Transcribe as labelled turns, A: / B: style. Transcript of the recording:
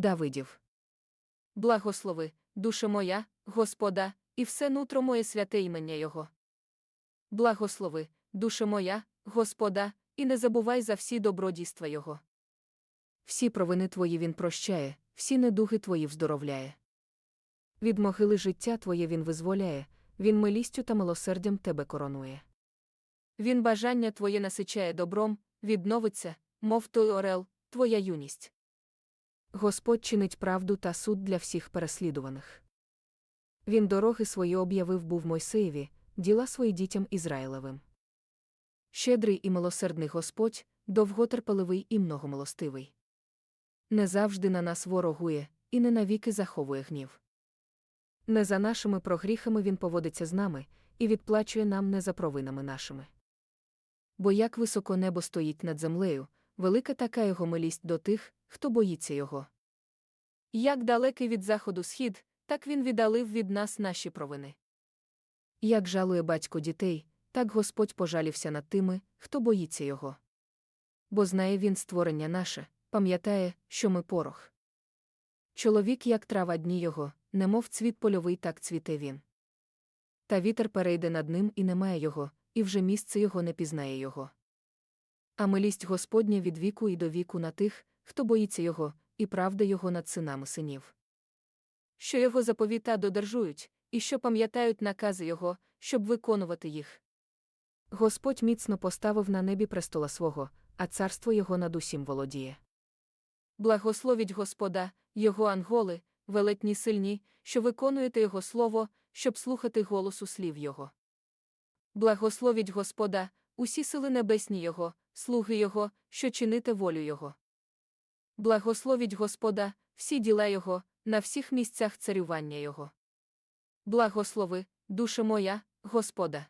A: Давидів. Благослови, душе моя, Господа, і все нутро моє святе імення Його. Благослови, душе моя, Господа, і не забувай за всі добродійства Його. Всі провини твої він прощає, всі недуги твої вздоровляє. Від могили життя твоє він визволяє, він милістю та милосердям тебе коронує. Він бажання твоє насичає добром, відновиться, мов той орел, твоя юність. Господь чинить правду та суд для всіх переслідуваних. Він дороги свої об'явив був Мойсеєві, діла свої дітям Ізраїлевим. Щедрий і милосердний Господь, довготерпеливий і многомилостивий. Не завжди на нас ворогує, і не навіки заховує гнів. Не за нашими прогріхами він поводиться з нами і відплачує нам не за провинами нашими. Бо як високо небо стоїть над землею, велика така його милість до тих, хто боїться його. Як далекий від заходу схід, так він віддалив від нас наші провини. Як жалує батько дітей, так Господь пожалівся над тими, хто боїться його. Бо знає він створення наше, пам'ятає, що ми порох. Чоловік, як трава дні його, немов цвіт польовий, так цвіте він. Та вітер перейде над ним і немає його, і вже місце його не пізнає його. А милість Господня від віку і до віку на тих, хто боїться його, і правда його над синами синів. Що його заповіта додержують, і що пам'ятають накази його, щоб виконувати їх. Господь міцно поставив на небі престола свого, а царство його над усім володіє. Благословіть Господа, його анголи, велетні сильні, що виконуєте Його слово, щоб слухати голосу слів Його. Благословіть Господа, усі сили небесні Його, слуги Його, що чините волю Його. Благословіть Господа, всі діла Його, на всіх місцях царювання Його. Благослови, душе моя, Господа.